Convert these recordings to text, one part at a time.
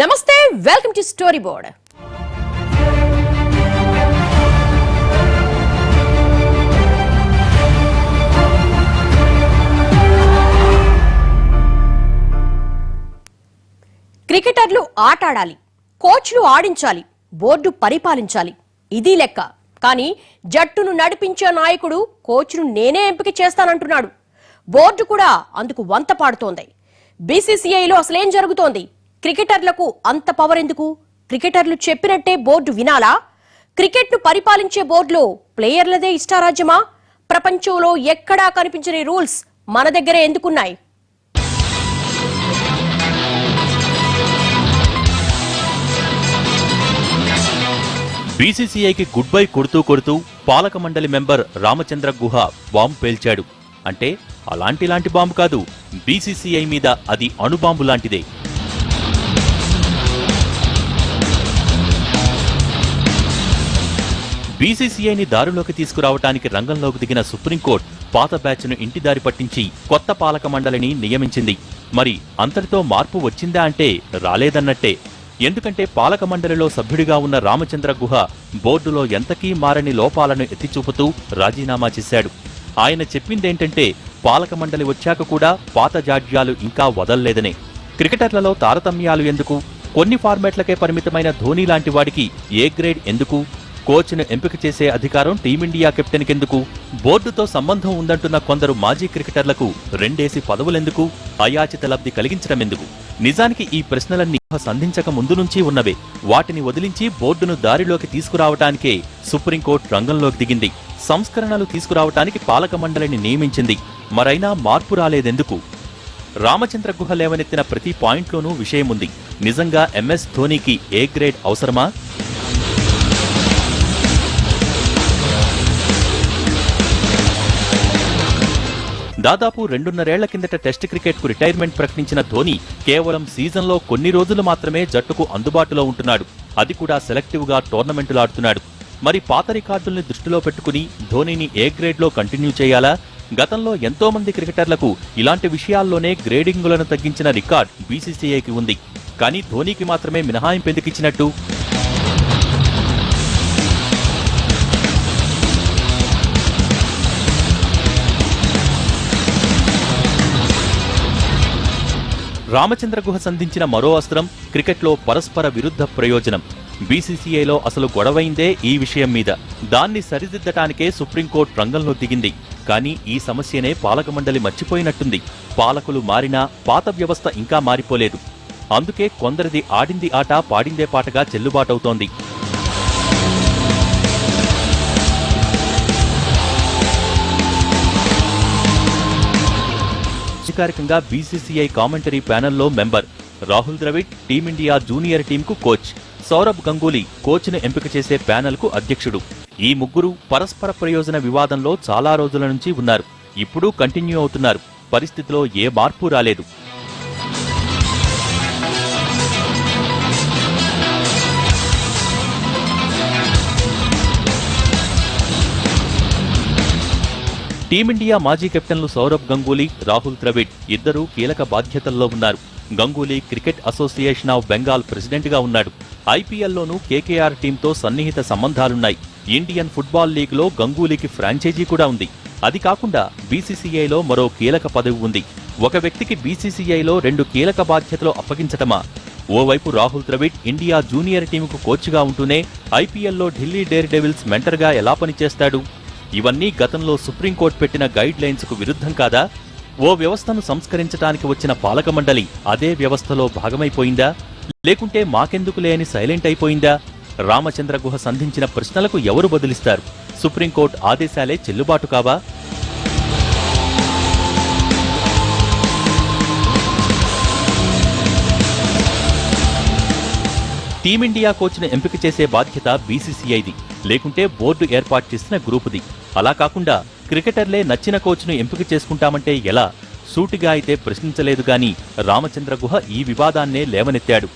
నమస్తే welcome to story board. క్రికెటర్లు ఆట ఆడాలి కోచ్లు ఆడించాలి బోర్డు పరిపాలించాలి. ఇది లెక్క. కానీ జట్టును నడిపించే నాయకుడు కోచ్ను నేనే ఎంపిక చేస్తానంటున్నాడు. బోర్డు కూడా అందుకు వంత పాడుతోంది బీసీసీఐలో అసలేం జరుగుతోంది? క్రికెటర్లకు అంత పవర్ ఎందుకు? క్రికెటర్లు చెప్పినట్టే బోర్డు వినాలా? క్రికెట్ను పరిపాలించే బోర్డులో ప్లేయర్లదే ఇష్టారాజ్యమా? ప్రపంచంలో ఎక్కడా కనిపించని రూల్స్ మన దగ్గరే ఎందుకున్నాయి? బీసీసీఐకి గుడ్ బై కొడుతూ కొడుతూ పాలక మండలి మెంబర్ రామచంద్ర గుహ బాంబు పేల్చాడు. అంటే అలాంటిలాంటి బాంబు కాదు బీసీసీఐ మీద అది అణుబాంబు లాంటిదే. బీసీసీఐని దారిలోకి తీసుకురావటానికి రంగంలోకి దిగిన సుప్రీంకోర్టు పాత బ్యాచ్ను ఇంటి దారి పట్టించి కొత్త పాలక మండలిని నియమించింది. మరి అంతటితో మార్పు వచ్చిందా అంటే రాలేదన్నట్టే. ఎందుకంటే పాలక మండలిలో సభ్యుడిగా ఉన్న రామచంద్ర గుహ బోర్డులో ఎంతకీ మారని లోపాలను ఎత్తిచూపుతూ రాజీనామా చేశాడు. ఆయన చెప్పిందేంటంటే పాలక మండలి వచ్చాక కూడా పాత జాడ్యాలు ఇంకా వదల్లేదనే. క్రికెటర్లలో తారతమ్యాలు ఎందుకు? కొన్ని ఫార్మాట్లకే పరిమితమైన ధోని లాంటి వాడికి ఏ గ్రేడ్ ఎందుకు? కోచ్ను ఎంపిక చేసే అధికారం టీమిండియా కెప్టెన్కెందుకు? బోర్డుతో సంబంధం ఉందంటున్న కొందరు మాజీ క్రికెటర్లకు రెండేసి పదవులెందుకు? అయాచిత లబ్ధి కలిగించడమెందుకు? నిజానికి ఈ ప్రశ్నలన్నీ సంధించక ముందు నుంచి ఉన్నవే. వాటిని వదిలించి బోర్డును దారిలోకి తీసుకురావటానికే సుప్రీంకోర్టు రంగంలోకి దిగింది. సంస్కరణలు తీసుకురావటానికి పాలక మండలిని నియమించింది. మరైనా మార్పు రాలేదెందుకు? రామచంద్ర గుహ లేవనెత్తిన ప్రతి పాయింట్లోనూ విషయముంది. నిజంగా ఎంఎస్ ధోనీకి ఏ గ్రేడ్ అవసరమా? దాదాపు రెండున్నరేళ్ళ కిందట టెస్ట్ క్రికెట్కు రిటైర్మెంట్ ప్రకటించిన ధోని కేవలం సీజన్లో కొన్ని రోజులు మాత్రమే జట్టుకు అందుబాటులో ఉంటున్నాడు. అది కూడా సెలెక్టివ్గా టోర్నమెంటులు ఆడుతున్నాడు. మరి పాత రికార్డుల్ని దృష్టిలో పెట్టుకుని ధోనిని ఏ గ్రేడ్లో కంటిన్యూ చేయాలా? గతంలో ఎంతో మంది క్రికెటర్లకు ఇలాంటి విషయాల్లోనే గ్రేడింగులను తగ్గించిన రికార్డ్ బీసీసీఐకి ఉంది. కానీ ధోనీకి మాత్రమే మినహాయింపు ఎందుకిచ్చినట్టు రామచంద్ర గుహ సంధించిన మరో అస్త్రం క్రికెట్లో పరస్పర విరుద్ధ ప్రయోజనం. బీసీసీఐలో అసలు గొడవైందే ఈ విషయం మీద. దాన్ని సరిదిద్దటానికే సుప్రీంకోర్టు రంగంలో దిగింది. కానీ ఈ సమస్యనే పాలక మండలి మర్చిపోయినట్టుంది. పాలకులు మారినా పాత వ్యవస్థ ఇంకా మారిపోలేదు. అందుకే కొందరిది ఆడింది ఆట పాడిందే పాటగా చెల్లుబాటవుతోంది. అధికారికంగా BCCI commentary ప్యానెల్లో member Rahul Dravid team India junior టీంకు coach. Sourav Ganguly కోచ్ను ఎంపిక చేసే ప్యానెల్కు అధ్యక్షుడు. ఈ ముగ్గురు పరస్పర ప్రయోజన వివాదంలో చాలా రోజుల నుంచి ఉన్నారు. ఇప్పుడు కంటిన్యూ అవుతున్నారు. పరిస్థితిలో ఏ మార్పు రాలేదు. టీమిండియా మాజీ కెప్టెన్లు సౌరభ్ గంగూలీ రాహుల్ ద్రవిడ్ ఇద్దరూ కీలక బాధ్యతల్లో ఉన్నారు. Ganguly cricket association of Bengal ప్రెసిడెంట్గా ఉన్నాడు. ఐపీఎల్లోనూ కేకేఆర్ టీంతో సన్నిహిత సంబంధాలున్నాయి. ఇండియన్ ఫుట్బాల్ లీగ్లో గంగూలీకి ఫ్రాంచైజీ కూడా ఉంది. అది కాకుండా బీసీసీఐలో మరో కీలక పదవి ఉంది. ఒక వ్యక్తికి బీసీసీఐలో రెండు కీలక బాధ్యతలు అప్పగించటమా? ఓవైపు రాహుల్ ద్రవిడ్ ఇండియా జూనియర్ టీంకు కోచ్గా ఉంటూనే ఐపీఎల్లో ఢిల్లీ డేర్ డెవిల్స్ మెంటర్గా ఎలా పనిచేస్తాడు? ఇవన్నీ గతంలో సుప్రీంకోర్టు పెట్టిన గైడ్ లైన్స్కు విరుద్ధం కాదా? ఓ వ్యవస్థను సంస్కరించడానికి వచ్చిన పాలక మండలి అదే వ్యవస్థలో భాగమైపోయిందా? లేకుంటే మాకెందుకు లేని సైలెంట్ అయిపోయిందా? రామచంద్ర గుహ సంధించిన ప్రశ్నలకు ఎవరు బదులిస్తారు? సుప్రీంకోర్టు ఆదేశాలే చెల్లుబాటు కావా? టీమిండియా కోచ్ను ఎంపిక చేసే బాధ్యత బీసీసీఐది. లేకుంటే బోర్డు ఏర్పాటు చేసిన గ్రూపుది. అలా కాకుండా క్రికెటర్లే నచ్చిన కోచ్ను ఎంపిక చేసుకుంటామంటే ఎలా? సూటిగా అయితే ప్రశ్నించలేదు గాని రామచంద్ర గుహ ఈ వివాదాన్నే లేవనెత్తాడు.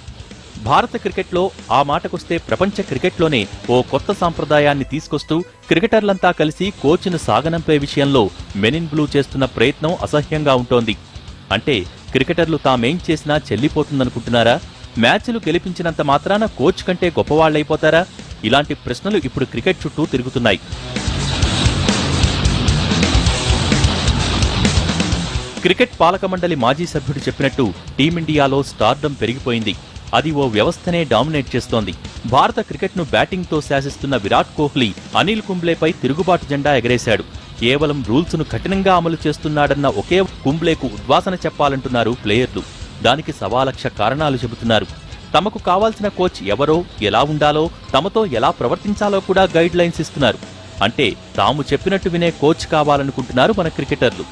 భారత క్రికెట్లో ఆ మాటకొస్తే ప్రపంచ క్రికెట్లోనే ఓ కొత్త సాంప్రదాయాన్ని తీసుకొస్తూ క్రికెటర్లంతా కలిసి కోచ్ను సాగనంపే విషయంలో మెనిన్ బ్లూ చేస్తున్న ప్రయత్నం అసహ్యంగా ఉంటోంది. అంటే క్రికెటర్లు తామేం చేసినా చెల్లిపోతుందనుకుంటున్నారా? మ్యాచ్లు గెలిపించినంత మాత్రాన కోచ్ కంటే గొప్పవాళ్ళైపోతారా ఇలాంటి ప్రశ్నలు ఇప్పుడు క్రికెట్ చుట్టూ తిరుగుతున్నాయి. క్రికెట్ పాలక మండలి మాజీ సభ్యుడు చెప్పినట్టు టీమిండియాలో స్టార్డమ్ పెరిగిపోయింది. అది ఓ వ్యవస్థనే డామినేట్ చేస్తోంది. భారత క్రికెట్ను బ్యాటింగ్తో శాసిస్తున్న విరాట్ కోహ్లీ అనిల్ కుంబ్లేపై తిరుగుబాటు జెండా ఎగరేశాడు. కేవలం రూల్స్ను కఠినంగా అమలు చేస్తున్నాడన్న ఒకే కుంబ్లేకు ఉద్వాసన చెప్పాలంటున్నారు ప్లేయర్లు. దానికి సవాలక్ష కారణాలు చెబుతున్నారు. తమకు కావాల్సిన కోచ్ ఎవరో ఎలా ఉండాలో తమతో ఎలా ప్రవర్తించాలో కూడా గైడ్ లైన్స్ ఇస్తున్నారు. అంటే తాము చెప్పినట్టు వినే కోచ్ కావాలనుకుంటున్నారు మన క్రికెటర్లు.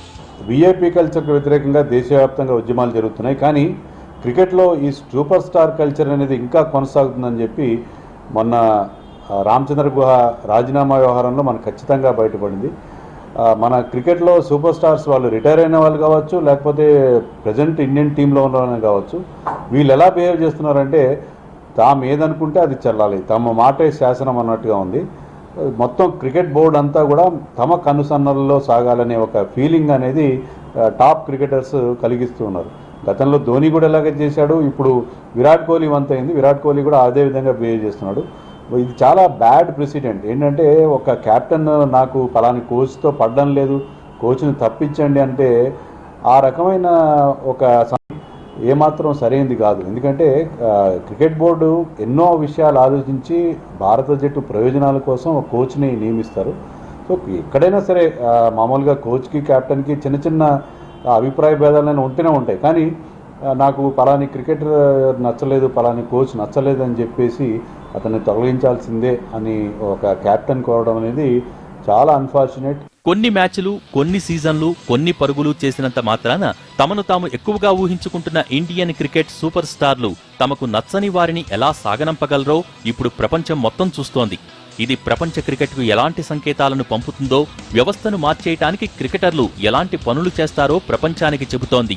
విఐపీ కల్చర్కు వ్యతిరేకంగా దేశవ్యాప్తంగా ఉద్యమాలు జరుగుతున్నాయి. కానీ క్రికెట్లో ఈ సూపర్ స్టార్ కల్చర్ అనేది ఇంకా కొనసాగుతుందని చెప్పి మొన్న రామచంద్ర గుహ రాజీనామా వ్యవహారంలో మనకు ఖచ్చితంగా బయటపడింది. మన క్రికెట్లో సూపర్ స్టార్స్ వాళ్ళు రిటైర్ అయిన వాళ్ళు కావచ్చు లేకపోతే ప్రజెంట్ ఇండియన్ టీంలో ఉన్న కావచ్చు వీళ్ళు ఎలా బిహేవ్ చేస్తున్నారంటే తాము ఏదనుకుంటే అది చెల్లాలి తమ మాటే శాసనం అన్నట్టుగా ఉంది. మొత్తం క్రికెట్ బోర్డు అంతా కూడా తమ కనుసన్నలలో సాగాలనే ఒక ఫీలింగ్ అనేది టాప్ క్రికెటర్స్ కలిగిస్తూ ఉన్నారు. గతంలో ధోని కూడా ఇలాగే చేశాడు ఇప్పుడు విరాట్ కోహ్లీ వంతైంది విరాట్ కోహ్లీ కూడా అదే విధంగా బిహేవ్ చేస్తున్నాడు. ఇది చాలా బ్యాడ్ ప్రెసిడెంట్. ఏంటంటే ఒక కెప్టెన్ నాకు పలాని కోచ్తో పడడం లేదు కోచ్ని తప్పించండి అంటే ఆ రకమైన ఒక ఏమాత్రం సరైనది కాదు. ఎందుకంటే క్రికెట్ బోర్డు ఎన్నో విషయాలు ఆలోచించి భారత జట్టు ప్రయోజనాల కోసం ఒక కోచ్ని నియమిస్తారు. సో ఎక్కడైనా సరే మామూలుగా కోచ్కి కెప్టెన్కి చిన్న చిన్న అభిప్రాయ భేదాలైనా ఉంటూనే ఉంటాయి. కానీ నాకు పలాని క్రికెటర్ నచ్చలేదు పలాని కోచ్ నచ్చలేదు అని చెప్పేసి అతన్ని తొలగించాల్సిందే అని ఒక కెప్టెన్ కోరడం అనేది చాలా అన్ఫార్చునేట్ కొన్ని మ్యాచ్లు కొన్ని సీజన్లు కొన్ని పరుగులు చేసినంత మాత్రాన తమను తాము ఎక్కువగా ఊహించుకుంటున్న ఇండియన్ క్రికెట్ సూపర్ స్టార్లు తమకు నచ్చని వారిని ఎలా సాగనంపగలరో ఇప్పుడు ప్రపంచం మొత్తం చూస్తోంది. ఇది ప్రపంచ క్రికెట్కు ఎలాంటి సంకేతాలను పంపుతుందో వ్యవస్థను మార్చేయటానికి క్రికెటర్లు ఎలాంటి పనులు చేస్తారో ప్రపంచానికి చెబుతోంది.